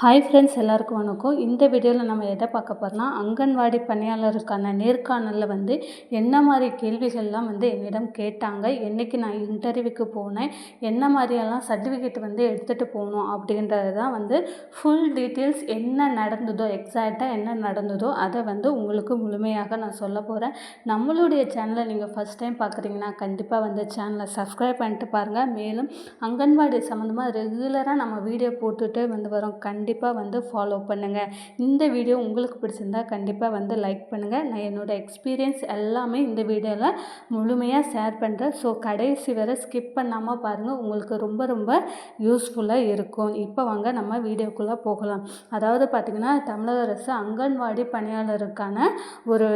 Hi friends எல்லாருக்கும் வணக்கம். இந்த வீடியோவில் நம்ம எதை பார்க்க போகிறோம்னா அங்கன்வாடி பணியாளருக்கான நேர்காணலில் வந்து என்ன மாதிரி கேள்விகள்லாம் வந்து என்னிடம் கேட்டாங்க என்றைக்கு நான் இன்டர்வியூக்கு போனேன் என்ன மாதிரியெல்லாம் சர்டிஃபிகேட் வந்து எடுத்துகிட்டு போகணும் அப்படின்றது தான் வந்து ஃபுல் டீட்டெயில்ஸ் என்ன நடந்ததோ எக்ஸாக்டாக என்ன நடந்ததோ அதை வந்து உங்களுக்கு முழுமையாக நான் சொல்ல போகிறேன் நம்மளுடைய சேனலை நீங்கள் ஃபஸ்ட் டைம் பார்க்குறீங்கன்னா கண்டிப்பாக வந்து சேனலை சப்ஸ்கிரைப் பண்ணிட்டு பாருங்கள் மேலும் அங்கன்வாடி சம்மந்தமாக ரெகுலராக நம்ம வீடியோ போட்டுகிட்டே வந்து வரோம். கண்டிப்பாக கண்டிப்பாக வந்து ஃபாலோ பண்ணுங்கள் இந்த வீடியோ உங்களுக்கு பிடிச்சிருந்தா கண்டிப்பாக வந்து லைக் பண்ணுங்கள் நான் என்னோடய எக்ஸ்பீரியன்ஸ் எல்லாமே இந்த வீடியோவில் முழுமையாக ஷேர் பண்ணுறேன் ஸோ கடைசி வரை ஸ்கிப் பண்ணாமல் பாருங்கள் உங்களுக்கு ரொம்ப ரொம்ப யூஸ்ஃபுல்லாக இருக்கும். இப்போ வாங்க நம்ம வீடியோக்குள்ளே போகலாம். அதாவது பார்த்திங்கன்னா தமிழக அரசு அங்கன்வாடி பணியாளருக்கான ஒரு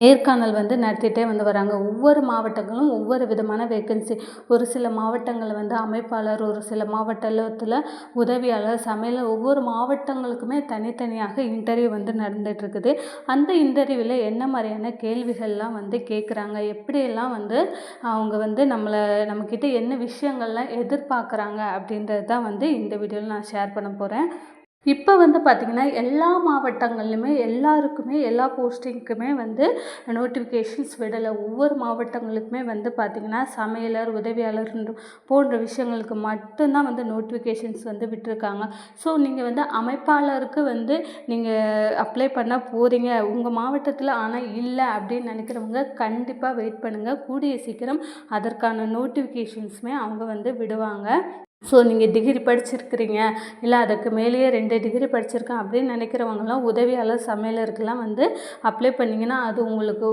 நேர்காணல் வந்து நடத்திட்டே வந்து வராங்க. ஒவ்வொரு மாவட்டங்களும் ஒவ்வொரு விதமான வேக்கன்சி ஒரு சில மாவட்டங்களில் வந்து அமைப்பாளர் ஒரு சில மாவட்டத்தில் உதவியாளர் சமையல் ஒவ்வொரு மாவட்டங்களுக்குமே தனித்தனியாக இன்டர்வியூ வந்து நடந்துகிட்ருக்குது. அந்த இன்டர்வியூவில் என்ன மாதிரியான கேள்விகள்லாம் வந்து கேட்குறாங்க எப்படியெல்லாம் வந்து அவங்க வந்து நம்மளை நம்மக்கிட்ட என்ன விஷயங்கள்லாம் எதிர்பார்க்குறாங்க அப்படின்றது தான் வந்து இந்த வீடியோவில் நான் ஷேர் பண்ண போகிறேன் இப்போ வந்து பார்த்திங்கன்னா எல்லா மாவட்டங்கள்லையுமே எல்லாருக்குமே எல்லா போஸ்டிங்க்குமே வந்து நோட்டிஃபிகேஷன்ஸ் விடலை. ஒவ்வொரு மாவட்டங்களுக்குமே வந்து பார்த்திங்கன்னா சமையலர் உதவியாளர் போன்ற விஷயங்களுக்கு மட்டும்தான் வந்து நோட்டிஃபிகேஷன்ஸ் வந்து விட்டுருக்காங்க. ஸோ நீங்கள் வந்து அமைப்பாளருக்கு வந்து நீங்கள் அப்ளை பண்ண போகிறீங்க உங்கள் மாவட்டத்தில் ஆனால் இல்லை அப்படின்னு நினைக்கிறவங்க கண்டிப்பாக வெயிட் பண்ணுங்கள் கூடிய சீக்கிரம் அதற்கான நோட்டிஃபிகேஷன்ஸுமே அவங்க வந்து விடுவாங்க. ஸோ நீங்கள் டிகிரி படிச்சிருக்கிறீங்க. இல்லை அதுக்கு மேலேயே ரெண்டு டிகிரி படிச்சிருக்கேன் அப்படின்னு நினைக்கிறவங்கலாம் உதவியாளர் சமையலருக்கெல்லாம் வந்து அப்ளை பண்ணிங்கன்னா அது உங்களுக்கு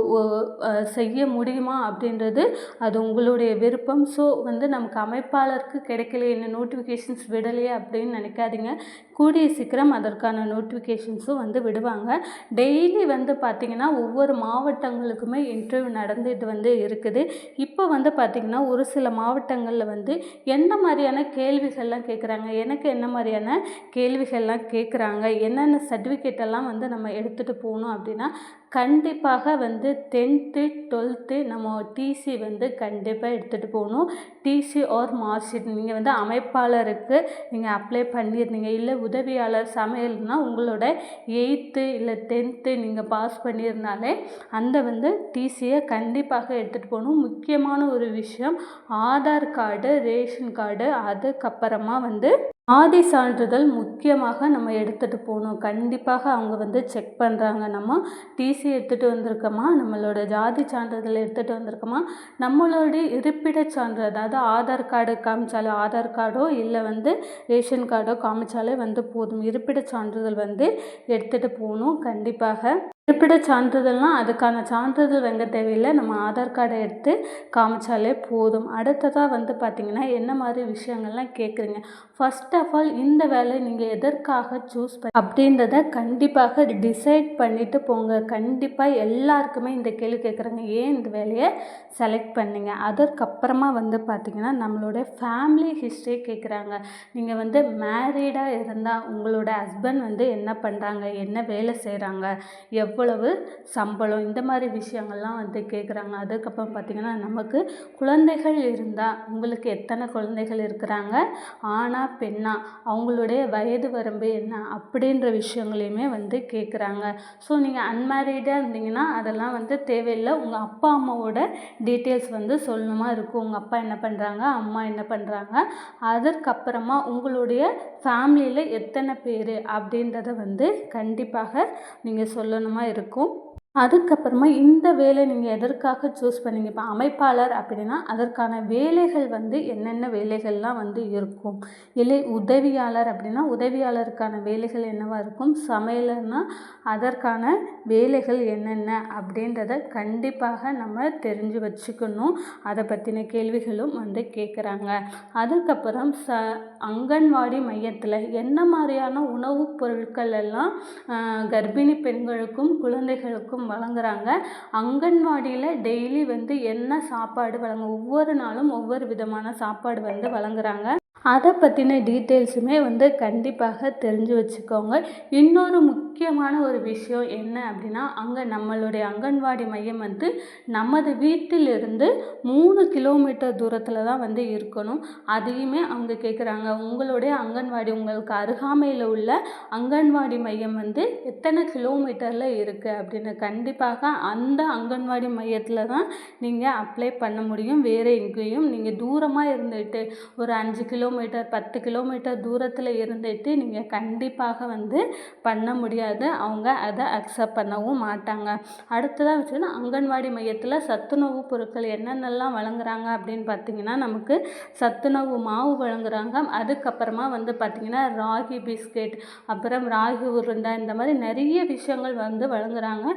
செய்ய முடியுமா அப்படின்றது அது உங்களுடைய விருப்பம். ஸோ வந்து நமக்கு அமைப்பாளருக்கு கிடைக்கல என்ன நோட்டிஃபிகேஷன்ஸ் விடலையே அப்படின்னு நினைக்காதீங்க. கூடிய சீக்கிரம் அதற்கான நோட்டிஃபிகேஷன்ஸும் வந்து விடுவாங்க. டெய்லி வந்து பார்த்திங்கன்னா ஒவ்வொரு மாவட்டங்களுக்குமே இன்டர்வியூ நடந்துட்டு வந்து இருக்குது. இப்போ வந்து பார்த்திங்கன்னா ஒரு சில மாவட்டங்களில் வந்து எந்த மாதிரியான கே கேள்விகள்லாம் கேட்குறாங்க எனக்கு என்ன மாதிரியான கேள்விகள்லாம் கேட்குறாங்க என்னென்ன சர்டிஃபிகேட்டெல்லாம் வந்து நம்ம எடுத்துகிட்டு போகணும் அப்படின்னா கண்டிப்பாக வந்து டென்த்து டுவெல்த்து நம்ம டிசி வந்து கண்டிப்பாக எடுத்துகிட்டு போகணும். TC or mark sheet. நீங்கள் வந்து அமைப்பாளருக்கு நீங்கள் அப்ளை பண்ணியிருந்தீங்க இல்லை உதவியாளர் சமையல்னால் உங்களோட எயித்து இல்லை டென்த்து நீங்கள் பாஸ் பண்ணியிருந்தாலே அந்த வந்து டிசியை கண்டிப்பாக எடுத்துகிட்டு போகணும். முக்கியமான ஒரு விஷயம் ஆதார் கார்டு ரேஷன் கார்டு அதுக்கப்புறமா வந்து ஆதி சான்றிதழ் முக்கியமாக நம்ம எடுத்துகிட்டு போகணும். கண்டிப்பாக அவங்க வந்து செக் பண்ணுறாங்க நம்ம டிசி எடுத்துகிட்டு வந்திருக்கோமா? நம்மளோட ஜாதி சான்றிதழ் எடுத்துகிட்டு வந்திருக்கோமா? நம்மளுடைய இருப்பிடச் சான்று அதாவது ஆதார் கார்டு காமிச்சாலே ஆதார் கார்டோ இல்லை வந்து ரேஷன் கார்டோ காமிச்சாலே வந்து போதும். இருப்பிடச் சான்றிதழ் வந்து எடுத்துகிட்டு போகணும். கண்டிப்பாக இருப்பிட சான்றிதழ்னால் அதுக்கான சான்றிதழ் வாங்க தேவையில்லை. நம்ம ஆதார் கார்டை எடுத்து காமிச்சாலே போதும். அடுத்ததாக வந்து பார்த்திங்கன்னா என்ன மாதிரி விஷயங்கள்லாம் கேட்குறீங்க ஃபஸ்ட் ஆஃப் ஆல் இந்த வேலையை நீங்கள் எதற்காக சூஸ் பண்ண அப்படின்றத கண்டிப்பாக டிசைட் பண்ணிவிட்டு போங்க. கண்டிப்பாக எல்லாருக்குமே இந்த கேள்வி கேட்குறாங்க ஏன் இந்த வேலையை செலக்ட் பண்ணீங்க? அதற்கப்புறமா வந்து பார்த்திங்கன்னா நம்மளுடைய ஃபேமிலி ஹிஸ்ட்ரி கேட்குறாங்க நீங்கள் வந்து மேரீடாக இருந்தால் உங்களோட ஹஸ்பண்ட் வந்து என்ன பண்ணுறாங்க என்ன வேலை செய்கிறாங்க எவ் எவ்வளவு சம்பளம் இந்த மாதிரி விஷயங்கள்லாம் வந்து கேட்குறாங்க அதுக்கப்புறம் பார்த்திங்கன்னா நமக்கு குழந்தைகள் இருந்தால் உங்களுக்கு எத்தனை குழந்தைகள் இருக்கிறாங்க? ஆணா பெண்ணா? அவங்களுடைய வயது வரம்பு என்ன? அப்படின்ற விஷயங்களையுமே வந்து கேட்குறாங்க ஸோ நீங்கள் அன்மேரீடாக இருந்தீங்கன்னா அதெல்லாம் வந்து தேவையில்லை. உங்கள் அப்பா அம்மாவோட டீட்டெயில்ஸ் வந்து சொல்லணுமா இருக்கும். உங்கள் அப்பா என்ன பண்ணுறாங்க அம்மா என்ன பண்ணுறாங்க அதற்கப்புறமா உங்களுடைய ஃபேமிலியில் எத்தனை பேர்? அப்படின்றத வந்து கண்டிப்பாக நீங்கள் சொல்லணுமா இருக்கும். அதுக்கப்புறமா இந்த வேலை நீங்கள் எதற்காக சூஸ் பண்ணீங்க? இப்போ அமைப்பாளர் அப்படின்னா அதற்கான வேலைகள் வந்து என்னென்ன வேலைகள்லாம் வந்து இருக்கும்? இல்லை உதவியாளர் அப்படின்னா உதவியாளருக்கான வேலைகள் என்னவாக இருக்கும்? சமையலர்னால் அதற்கான வேலைகள் என்னென்ன? அப்படின்றத கண்டிப்பாக நம்ம தெரிஞ்சு வச்சுக்கணும். அதை பற்றின கேள்விகளும் வந்து கேட்குறாங்க அதுக்கப்புறம் ச அங்கன்வாடி மையத்தில் என்ன மாதிரியான உணவுப் பொருட்கள் எல்லாம் கர்ப்பிணி பெண்களுக்கும் குழந்தைகளுக்கும் வழங்குறாங்க. அங்கன்வாடியில் டெய்லி வந்து என்ன சாப்பாடு வழங்க ஒவ்வொரு நாளும் ஒவ்வொரு விதமான சாப்பாடு வந்து வழங்குறாங்க. அதை பற்றின டீட்டெயில்ஸுமே வந்து கண்டிப்பாக தெரிஞ்சு வச்சுக்கோங்க. இன்னொரு முக்கியமான ஒரு விஷயம் என்ன அப்படின்னா அங்கே நம்மளுடைய அங்கன்வாடி மையம் வந்து நமது வீட்டிலிருந்து மூணு கிலோமீட்டர் தூரத்தில் தான் வந்து இருக்கணும். அதையுமே அவங்க கேட்குறாங்க உங்களுடைய அங்கன்வாடி உங்களுக்கு அருகாமையில் உள்ள அங்கன்வாடி மையம் வந்து எத்தனை கிலோமீட்டரில் இருக்குது அப்படின்னு கண்டிப்பாக அந்த அங்கன்வாடி மையத்தில் தான் நீங்கள் அப்ளை பண்ண முடியும். வேறு எங்கேயும் நீங்கள் தூரமாக இருந்துட்டு ஒரு அஞ்சு கிலோ கிலோமீட்டர் பத்து கிலோமீட்டர் தூரத்தில் இருந்துட்டு நீங்கள் கண்டிப்பாக வந்து பண்ண முடியாது. அவங்க அதை அக்செப்ட் பண்ணவும் மாட்டாங்க. அடுத்ததாக வச்சுன்னா அங்கன்வாடி மையத்தில் சத்துணவு பொருட்கள் என்னென்னலாம் வழங்குறாங்க அப்படின்னு பார்த்தீங்கன்னா நமக்கு சத்துணவு மாவு வழங்குறாங்க. அதுக்கப்புறமா வந்து பார்த்திங்கன்னா ராகி பிஸ்கெட் அப்புறம் ராகி உருண்டை இந்த மாதிரி நிறைய விஷயங்கள் வந்து வழங்குறாங்க.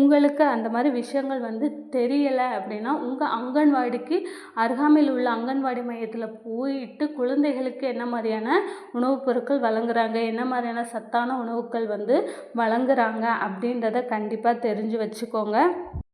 உங்களுக்கு அந்த மாதிரி விஷயங்கள் வந்து தெரியலை அப்படின்னா உங்கள் அங்கன்வாடிக்கு அருகாமையில் உள்ள அங்கன்வாடி மையத்தில் போயிட்டு குழந்தைகளுக்கு என்ன மாதிரியான உணவுப் பொருட்கள் வழங்குறாங்க என்ன மாதிரியான சத்தான உணவுகள் வந்து வழங்குறாங்க அப்படின்றத கண்டிப்பாக தெரிஞ்சு வச்சுக்கோங்க.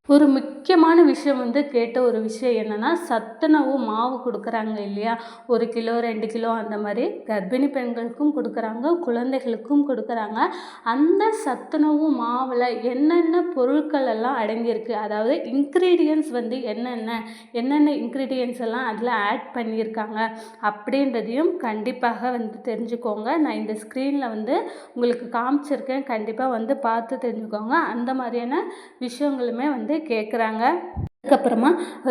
ஒரு முக்கியமான விஷயம் வந்து கேட்ட ஒரு விஷயம் என்னென்னா சத்துணவு மாவு கொடுக்குறாங்க இல்லையா? ஒரு கிலோ ரெண்டு கிலோ அந்த மாதிரி கர்ப்பிணி பெண்களுக்கும் கொடுக்குறாங்க குழந்தைகளுக்கும் கொடுக்குறாங்க. அந்த சத்துணவு மாவில் என்னென்ன பொருட்கள் எல்லாம் அடங்கியிருக்கு? அதாவது இன்க்ரீடியன்ஸ் வந்து என்னென்ன? என்னென்ன இன்க்ரீடியன்ஸ் எல்லாம் அதில் ஆட் பண்ணியிருக்காங்க? அப்படின்றதையும் கண்டிப்பாக வந்து தெரிஞ்சுக்கோங்க. நான் இந்த ஸ்க்ரீனில் வந்து உங்களுக்கு காமிச்சிருக்கேன். கண்டிப்பாக வந்து பார்த்து தெரிஞ்சுக்கோங்க. அந்த மாதிரியான விஷயங்களுமே வந்து கேட்குறாங்க அதுக்கப்புறமா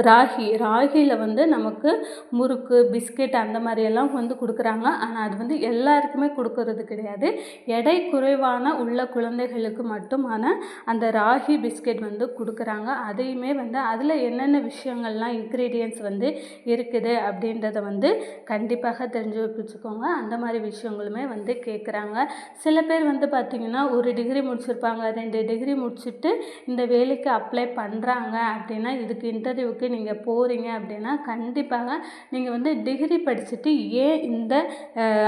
ராகி ராகியில் வந்து நமக்கு முறுக்கு பிஸ்கெட் அந்த மாதிரியெல்லாம் வந்து கொடுக்குறாங்க. ஆனால் அது வந்து எல்லாருக்குமே கொடுக்கறது கிடையாது. எடை குறைவான உள்ள குழந்தைகளுக்கு மட்டுமான அந்த ராகி பிஸ்கெட் வந்து கொடுக்குறாங்க. அதையுமே வந்து அதில் என்னென்ன விஷயங்கள்லாம் இன்க்ரீடியன்ஸ் வந்து இருக்குது அப்படின்றத வந்து கண்டிப்பாக தெரிஞ்சு வச்சுக்கோங்க. அந்த மாதிரி விஷயங்களுமே வந்து கேட்குறாங்க சில பேர் வந்து பார்த்திங்கன்னா ஒரு டிகிரி முடிச்சிருப்பாங்க ரெண்டு டிகிரி முடிச்சுட்டு இந்த வேலைக்கு அப்ளை பண்ணுறாங்க அப்படின்னா இதுக்கு இன்டர்வியூக்கு நீங்கள் போகிறீங்க அப்படின்னா கண்டிப்பாக நீங்கள் வந்து டிகிரி படிச்சுட்டு ஏன் இந்த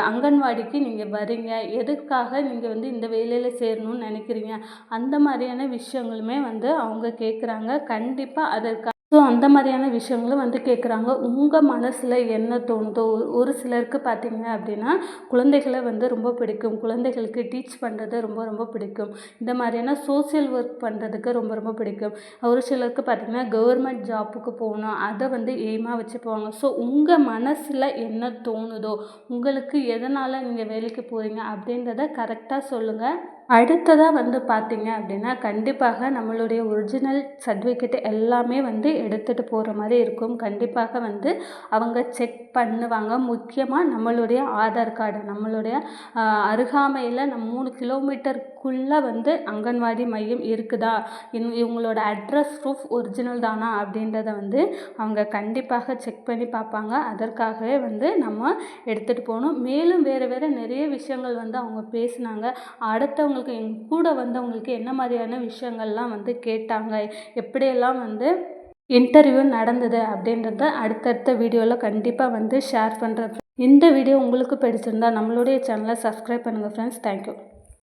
அங்கன்வாடிக்கு நீங்கள் வரீங்க எதுக்காக நீங்கள் வந்து இந்த வேலையில் சேரணும்னு நினைக்கிறீங்க? அந்த மாதிரியான விஷயங்களுமே வந்து அவங்க கேட்குறாங்க கண்டிப்பாக அதற்கு ஸோ அந்த மாதிரியான விஷயங்களும் வந்து கேட்குறாங்க உங்கள் மனசில் என்ன தோணுதோ ஒரு சிலருக்கு பார்த்தீங்க அப்படின்னா குழந்தைகளை வந்து ரொம்ப பிடிக்கும். குழந்தைகளுக்கு டீச் பண்ணுறது ரொம்ப ரொம்ப பிடிக்கும். இந்த மாதிரியான சோசியல் ஒர்க் பண்ணுறதுக்கு ரொம்ப ரொம்ப பிடிக்கும். ஒரு சிலருக்கு பார்த்திங்கன்னா கவர்மெண்ட் ஜாப்புக்கு போகணும். அதை வந்து எய்மாக போவாங்க. ஸோ உங்கள் மனசில் என்ன தோணுதோ உங்களுக்கு எதனால் நீங்கள் வேலைக்கு போகிறீங்க அப்படின்றத கரெக்டாக சொல்லுங்கள் அடுத்ததாக வந்து பார்த்தீங்க அப்படின்னா கண்டிப்பாக நம்மளுடைய ஒரிஜினல் சர்டிஃபிகேட் எல்லாமே வந்து எடுத்துகிட்டு போகிற மாதிரி இருக்கும். கண்டிப்பாக வந்து அவங்க செக் பண்ணுவாங்க. முக்கியமாக நம்மளுடைய ஆதார் கார்டு நம்மளுடைய அருகாமையில் நம்ம மூணு கிலோமீட்டருக்குள்ளே வந்து அங்கன்வாடி மையம் இருக்குதா? இன் இவங்களோட அட்ரஸ் ப்ரூஃப் ஒரிஜினல் தானா அப்படின்றத வந்து அவங்க கண்டிப்பாக செக் பண்ணி பார்ப்பாங்க. அதற்காகவே வந்து நம்ம எடுத்துகிட்டு போகணும். மேலும் வேறு வேறு நிறைய விஷயங்கள் வந்து அவங்க பேசினாங்க. அடுத்தவங்க அவங்களுக்கு எங்கள் கூட வந்தவங்களுக்கு என்ன மாதிரியான விஷயங்கள்லாம் வந்து கேட்டாங்க எப்படியெல்லாம் வந்து இன்டர்வியூ நடந்தது அப்படின்றத அடுத்தடுத்த வீடியோவில் கண்டிப்பாக வந்து ஷேர் பண்ணுறேன் இந்த வீடியோ உங்களுக்கு பிடிச்சிருந்தா நம்மளுடைய சேனலை சப்ஸ்கிரைப் பண்ணுங்கள் ஃப்ரெண்ட்ஸ் தேங்க்யூ